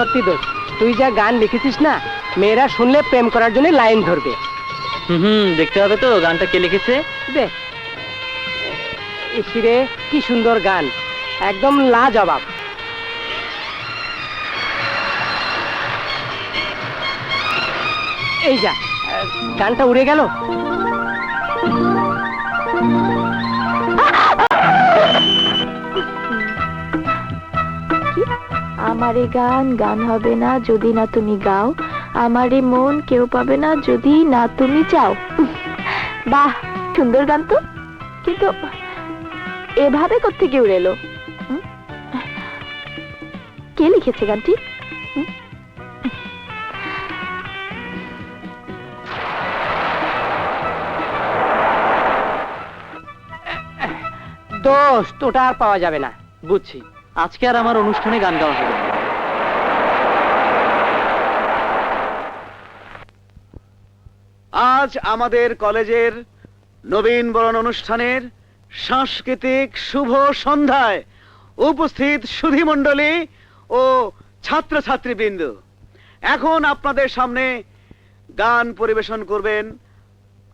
সত্যি দোষ তুই যা গান লিখেছিস না মেয়েরা শুনলে প্রেম করার জন্য লাইন ধরবে। হুম দেখতে হবে তো গানটা কে লিখেছে? দে। ইসিরে কি সুন্দর গান একদম লা জবাব এই যা গানটা উড়ে গেল। আমারে গান গান হবে না যদি না তুমি গাও। আমারে মন কেউ পাবে না যদি না তুমি চাও। বাহ, সুন্দর গান তো। কিন্তু এভাবে কোত্থেকে উড়ে এলো? কে লিখেছে গানটি? দোষ তোটা আর পাওয়া যাবে না। বুঝছি। আজকে আর আমার অনুষ্ঠানে গান গাওয়া হবে। আজ আমাদের কলেজের নবীন বরণ অনুষ্ঠানের সাংস্কৃতিক শুভ সন্ধ্যায় উপস্থিত সুধীমণ্ডলী ও ছাত্রছাত্রীবৃন্দ। এখন আপনাদের সামনে গান পরিবেশন করবেন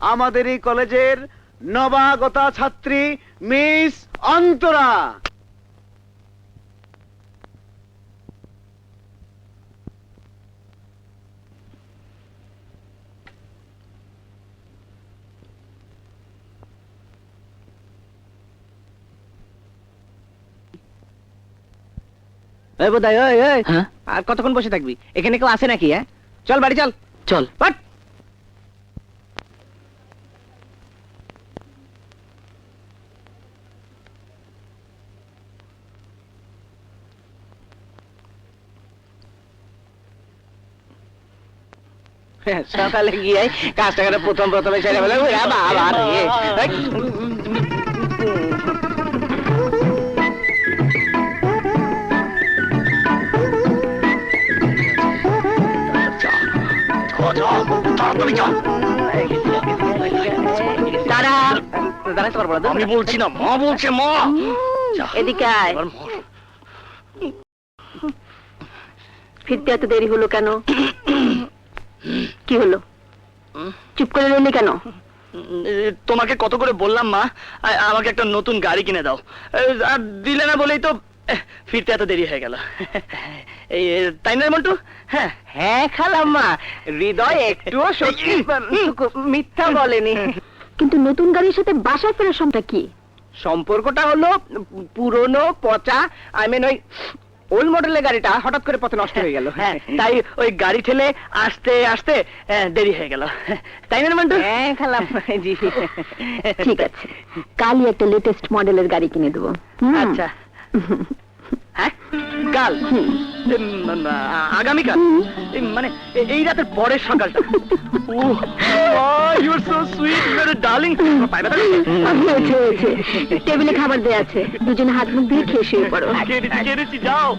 আমাদেরই কলেজের নবাগতা ছাত্রী মিস অন্তরা। এই বোধহয় ওই ওই হ্যাঁ? আর কতক্ষণ বসে থাকবি? এখানে কেউ আসে নাকি হ্যাঁ? চল বাড়ি চল। চল। বাট সকালে গিয়ে কাজটা প্রথম প্রথমে ছেড়ে ফেলে বাবা রে। দাঁড়া দাঁড়াতে পারব না আমি বলছি না মা বলছে মা। এদিকে আয়। এবার ফিরতে এত দেরি হলো কেন? কি হলো? চুপ করে রইলি কেন? তোমাকে কত করে বললাম মা? আমাকে একটা নতুন গাড়ি কিনে দাও। আর দিলে না বলেই তো ফিরতে এত দেরি হয়ে গেল। এই তাই না মন্টু? হ্যাঁ। হ্যাঁ খালাম্মা হৃদয় একটুও সত্যি মিথ্যা বলেনি। কিন্তু নতুন গাড়ির সাথে বাসায় ফেরার সমটা কি? সম্পর্কটা হলো পুরনো পচা আই মিন ওই ওল্ড মডেলের গাড়িটা হঠাৎ করে পথে নষ্ট হয়ে গেল। হ্যাঁ তাই ওই গাড়ি ঠেলে আসতে আসতে দেরি হয়ে গেল। তাই না মন্টু? হ্যাঁ খালাম্মা জি। ঠিক আছে কালই একটা লেটেস্ট মডেলের গাড়ি কিনে দেবো। আচ্ছা। কাল আ- আগামীকাল মানে এই রাতের পরের সকালটা। You are so sweet you darling পাই ব্যথা হয়েছে হয়েছে টেবিলে খাবার দেয়া আছে। দুজনে হাত মুখ দিয়ে খেয়ে শুয়ে পড়ো। কেড়েছি কেড়েছি যাও।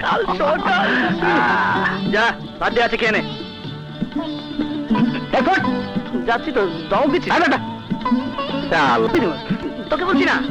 কাল সকাল। যা বাদ দিয়ে আছে কেনে যাচ্ছি তো দাও দিচ্ছি। তোকে বলছি না?